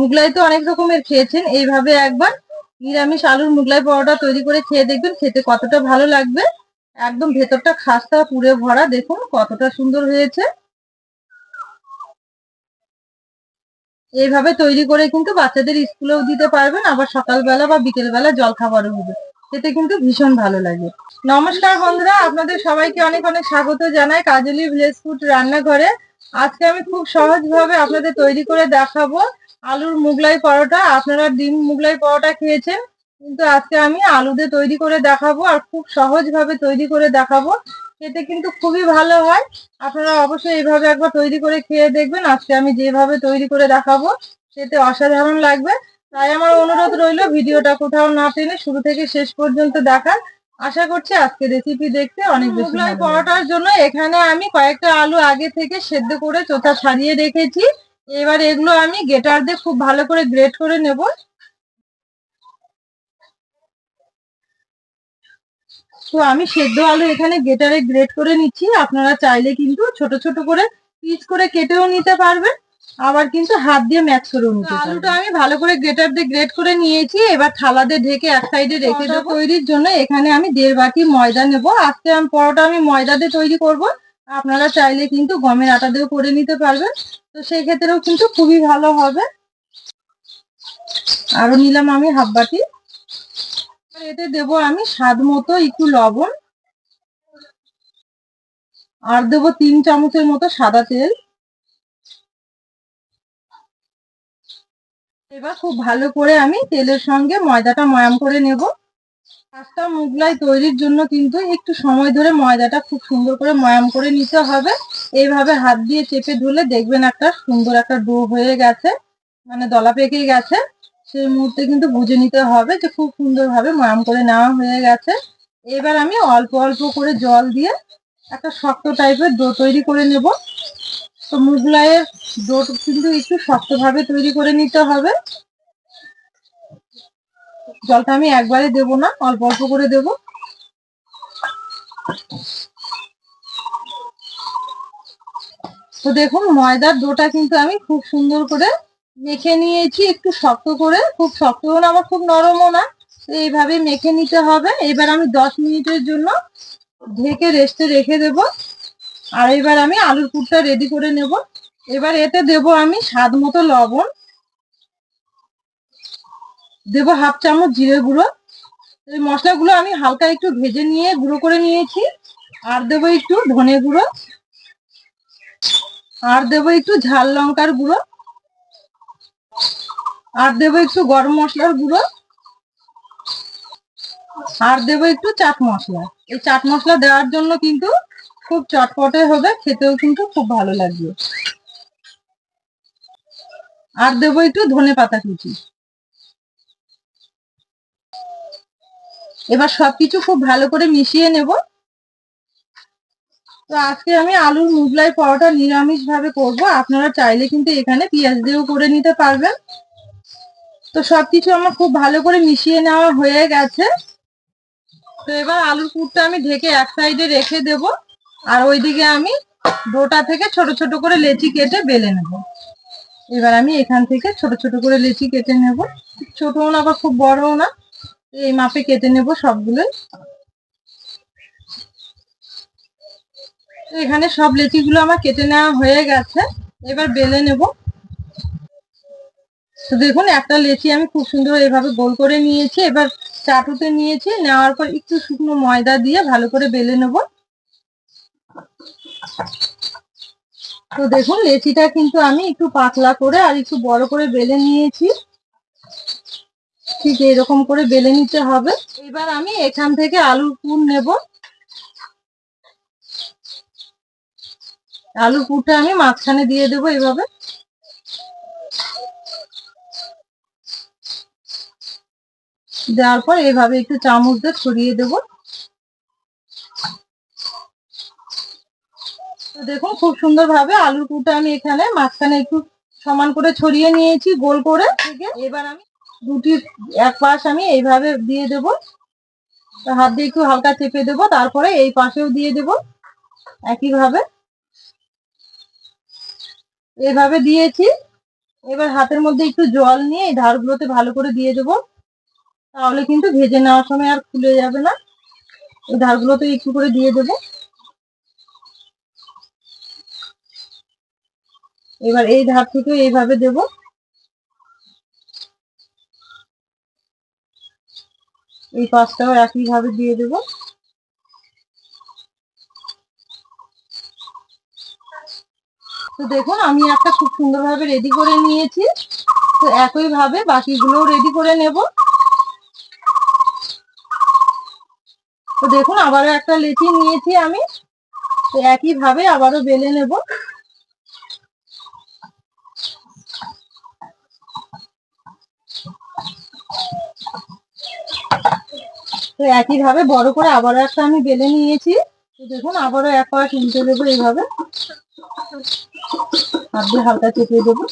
মুগলাই তো অনেক রকমের খেয়েছেন। এইভাবে একবার নিরামিষ আলুর মুগলাই পরোটা তৈরি করে খেয়ে দেখবেন, খেতে কতটা ভালো লাগবে। একদম ভেতরটা খাস্তা পুরে ভরা, দেখুন কতটা সুন্দর হয়েছে। এইভাবে তৈরি করে কিন্তু বাচ্চাদের স্কুলেও দিতে পারবেন, আবার সকালবেলা বা বিকেলবেলা জল খাবারও হবে। খেতে কিন্তু ভীষণ ভালো লাগে। নমস্কার বন্ধুরা, আপনাদের সবাইকে অনেক অনেক স্বাগত জানাই কাজলি ভিলেজ ফুড রান্নাঘরে। আজকে আমি খুব সহজভাবে আপনাদের তৈরি করে দেখাবো আলুর মুগলাই পরোটা। আপনারা ডিম মুগলাই পরোটা খেয়েছেন কিন্তু আজকে আমি আলুতে তৈরি করে দেখাবো আর খুব সহজভাবে তৈরি করে দেখাবো। খেতে কিন্তু খুবই ভালো হয়। আপনারা অবশ্যই এইভাবে একবার তৈরি করে খেয়ে দেখবেন। আজকে আমি যেভাবে তৈরি করে দেখাবো খেতে অসাধারণ লাগবে। তাই আমার অনুরোধ রইল ভিডিওটা কোথাও না টেনে শুরু থেকে শেষ পর্যন্ত দেখার। আশা করছি আজকে রেসিপি দেখতে অনেক বেশি পরোটার জন্য এখানে আমি কয়েকটা আলু আগে থেকে সেদ্ধ করে চোথা ছাড়িয়ে রেখেছি। এবার এগুলো আমি গেটার দিয়ে খুব ভালো করে গ্রেট করে নেব। তো আমি সেদ্ধ আলু এখানে গেটারে গ্রেট করে নিচ্ছি। আপনারা চাইলে কিন্তু ছোট ছোট করে পিস করে কেটেও নিতে পারবেন। আবার কিন্তু হাত দিয়ে ম্যাচ করেও নিতে পারবেন। আলুটা আমি ভালো করে গ্রেটার দিয়ে গ্রেট করে নিয়েছি। এবার থালা দিয়ে ঢেকে এক সাইডে রেখে দেবো। তৈরির জন্য এখানে আমি দেড় বাটি ময়দা নেব। আজকে আমি পরোটা আমি ময়দা দিয়ে তৈরি করব। আপনারা চাইলে কিন্তু গমের আটা দিয়েও করে নিতে পারবেন। তো সেই ক্ষেত্রেও কিন্তু খুবই ভালো হবে। আরও নিলাম আমি হাফ বাটি। এতে দেবো আমি স্বাদ মতো একটু লবণ। আর দেবো তিন চামচের মতো সাদা তেল। এবার খুব ভালো করে আমি তেলের সঙ্গে ময়দাটা ময়াম করে নেব। পাঁচটা মুগলাই তৈরির জন্য কিন্তু একটু সময় ধরে ময়দাটা খুব সুন্দর করে ময়াম করে নিতে হবে। এইভাবে হাত দিয়ে চেপে ধুলে দেখবেন একটা সুন্দর একটা ডো হয়ে গেছে মানে দলা পেকে গেছে। সেই মুহূর্তে কিন্তু বুঝে নিতে হবে যে খুব সুন্দরভাবে ময়াম করে নেওয়া হয়ে গেছে। এবার আমি অল্প অল্প করে জল দিয়ে একটা শক্ত টাইপের ডো তৈরি করে নেব। তো মুগলাইয়ের ডো কিন্তু একটু শক্তভাবে তৈরি করে নিতে হবে। জলটা আমি একবারে দেব না, অল্প অল্প করে দেব। তো দেখুন, ময়দার ডোটা কিন্তু আমি খুব সুন্দর করে মেখে নিয়েছি, একটু শক্ত করে। খুব শক্তও না আমার খুব নরমও না এইভাবে মেখে নিতে হবে। এবার আমি দশ মিনিটের জন্য ঢেকে রেস্টে রেখে দেব। আর এবার আমি আলুর পুরটা রেডি করে নেব। এবার এতে দেব আমি স্বাদ মতো লবণ। দেব হাফ চামচ জিরে গুঁড়ো। এই মশলাগুলো আমি হালকা একটু ভেজে নিয়ে গুঁড়ো করে নিয়েছি। আর দেবো একটু ধনে গুঁড়ো। আর দেবো একটু ঝাল লঙ্কার গুঁড়ো। আর দেবো একটু গরম মশলার গুঁড়ো। আর দেবো একটু চাট মশলা। এই চাট মশলা দেওয়ার জন্য কিন্তু খুব চটপটে হবে, খেতেও কিন্তু খুব ভালো লাগবে। আর দেবো একটু ধনে পাতা কুচি। এবার সবকিছু খুব ভালো করে মিশিয়ে নেব। তো আজকে আমি আলুর মুগলাই পরোটা নিরামিষ ভাবে করব। আপনারা চাইলে কিন্তু এখানে পেঁয়াজ দিয়েও করে নিতে পারবেন। তো সবকিছু আমার খুব ভালো করে মিশিয়ে নেওয়া হয়ে গেছে। তো এবার আলুর পুরটা আমি ঢেকে এক সাইডে রেখে দেব। আর ওইদিকে আমি ডোটা থেকে ছোট ছোট করে লেচি কেটে বেলে নেব। এবার আমি এখান থেকে ছোট ছোট করে লেচি কেটে নেব। ছোটও না বা খুব বড়ও না। এই মাপে কেটে নেব সবগুলোই তো এখানে সব লেচিগুলো আমার কেটে নেওয়া হয়ে গেছে। এবার বেলে নেব। তো দেখুন, একটা লেচি আমি খুব সুন্দর এভাবে গোল করে নিয়েছি। এবার চাটুতে নিয়েছি, নেওয়ার পর একটু শুকনো ময়দা দিয়ে ভালো করে বেলে নেব। তো দেখুন, লেচিটা কিন্তু আমি একটু পাতলা করে আর একটু বড় করে বেলে নিয়েছি। ঠিক এরকম করে বেলে নিতে হবে, এবার আমি এখান থেকে আলুর পুর নেব। আলুর পুরটা আমি মাঝখানে দিয়ে দেবো এইভাবে দেওয়ার পর এইভাবে একটু চামচ দিয়ে ছড়িয়ে দেবো। দেখুন, খুব সুন্দর ভাবে আলুর পুরটা আমি এখানে মাঝখানে একটু সমান করে ছড়িয়ে নিয়েছি গোল করে। এবার আমি দুটি, এক পাশ আমি এইভাবে দিয়ে দেব। হাত দিয়ে একটু হালকা চেপে দেবো, তারপরে এই পাশেও দিয়ে দেব একইভাবে। এইভাবে দিয়েছি। এবার হাতের মধ্যে একটু জল নিয়ে এই ধারগুলোতে ভালো করে দিয়ে দেবো। তাহলে কিন্তু ভেজে নেওয়ার সময় আর খুলে যাবে না। এই ধারগুলোতে একটু করে দিয়ে দেবো। এবার এই ধার থেকে এইভাবে দেব। এই পাঁচটাও একই ভাবে দিয়ে দেব। তো দেখুন, আমি একটা খুব সুন্দরভাবে রেডি করে নিয়েছি। তো একই ভাবে বাকিগুলোও রেডি করে নেব। তো দেখুন, আবারও একটা লেচি নিয়েছি আমি। তো একই ভাবে আবারও বেলে নেব। তো একই ভাবে বড় করে আবারও একটা আমি বেলে নিয়েছি। তো দেখুন, আবারও এক পাশ উল্টে দেবো এইভাবে। দিয়ে হালকা চেপে দেবো।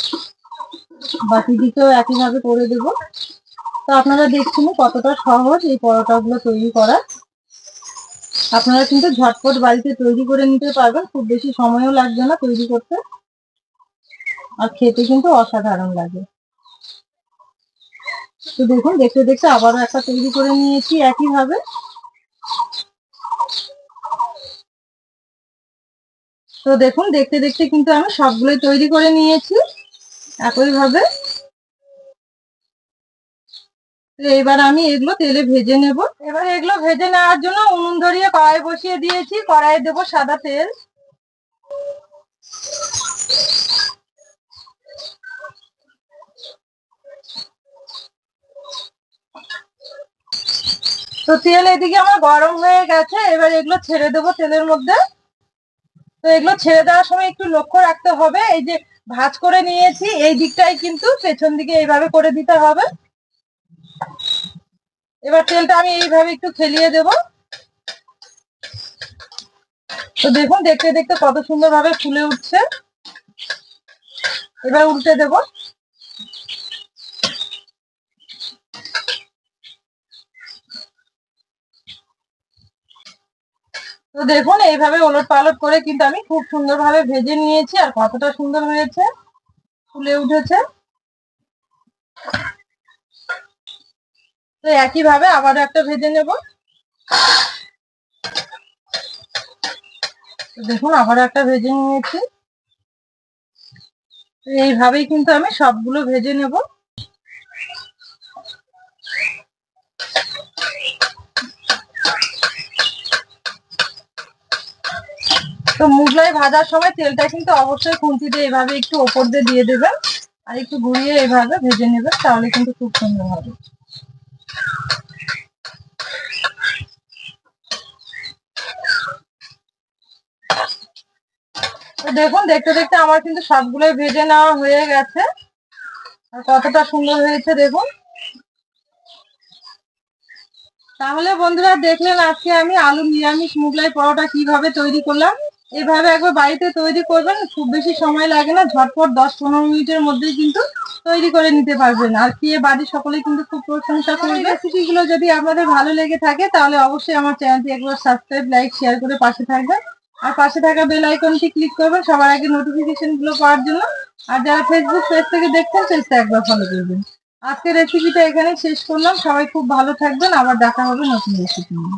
বাকি দিকেও একইভাবে করে দেব। তো আপনারা দেখছেন কতটা সহজ এই পরোটাগুলো তৈরি করা। আপনারা কিন্তু ঝটপট বাড়িতে তৈরি করে নিতে পারবেন। খুব বেশি সময়ও লাগবে না তৈরি করতে। আর খেতে কিন্তু অসাধারণ লাগে। তো দেখুন, দেখতে দেখতে আবারও একটা তৈরি করে নিয়েছি একইভাবে। তো দেখুন, দেখতে দেখতে কিন্তু আমি সবগুলোই তৈরি করে নিয়েছি একইভাবে। তো এবার আমি এগুলো তেলে ভেজে নেব। এবার এগুলো ভেজে নেওয়ার জন্য উনুন ধরিয়ে কড়াই বসিয়ে দিয়েছি। কড়াইয়ে দেবো সাদা তেল। তো তেল এদিকে আমার গরম হয়ে গেছে, এবার এগুলো ছেড়ে দেবো তেলের মধ্যে। তো এগুলো ছেড়ে দেওয়ার সময় একটু লক্ষ্য রাখতে হবে, এই যে ভাজ করে নিয়েছি, এই দিকটাই কিন্তু পেছন দিকে এইভাবে করে দিতে হবে। এবার তেলটা আমি এইভাবে একটু খেলিয়ে দেব। তো দেখুন, দেখতে দেখতে কত সুন্দর ভাবে ফুলে উঠছে। এবার উল্টে দেব। তো দেখুন, এইভাবে ওলট পালট করে কিন্তু আমি খুব সুন্দরভাবে ভেজে নিয়েছি আর কতটা সুন্দর হয়েছে, ফুলে উঠেছে। তো একই ভাবে আবারও একটা ভেজে নেব। দেখুন, আবারও একটা ভেজে নিয়েছি। এইভাবেই কিন্তু আমি সবগুলো ভেজে নেব। তো মুগলাই ভাজার সময় তেলটা কিন্তু অবশ্যই খুন্তি দিয়ে এভাবে একটু ওপর দিয়ে দিয়ে দেবেন। আর একটু ঘুরিয়ে এভাবে ভেজে নেবেন, তাহলে কিন্তু খুব সুন্দর হবে। দেখুন, দেখতে দেখতে আমার কিন্তু সবগুলোই ভেজে নেওয়া হয়ে গেছে। আর কতটা সুন্দর হয়েছে দেখুন। তাহলে বন্ধুরা, দেখলেন আজকে আমি আলু নিরামিষ মুগলাই পরোটা কীভাবে তৈরি করলাম। এভাবে একবার বাড়িতে তৈরি করবেন খুব বেশি সময় লাগে না ঝটপট দশ পনেরো মিনিটের মধ্যেই কিন্তু তৈরি করে নিতে পারবেন। আর খেয়ে বাড়ির সকলেই কিন্তু খুব প্রশংসা করবে। রেসিপি গুলো যদি আপনাদের ভালো লেগে থাকে তাহলে অবশ্যই আমার চ্যানেলটি একবার সাবস্ক্রাইব লাইক শেয়ার করে পাশে থাকবেন। আর পাশে থাকা বেল আইকনটি ক্লিক করবেন সবার আগে নোটিফিকেশনগুলো পাওয়ার জন্য। আর যারা ফেসবুক পেজ থেকে দেখছেন পেজটা একবার ফলো করবেন। আজকে রেসিপিটা এখানে শেষ করলাম। সবাই খুব ভালো থাকবেন। আবার দেখা হবে নতুন রেসিপি নিয়ে।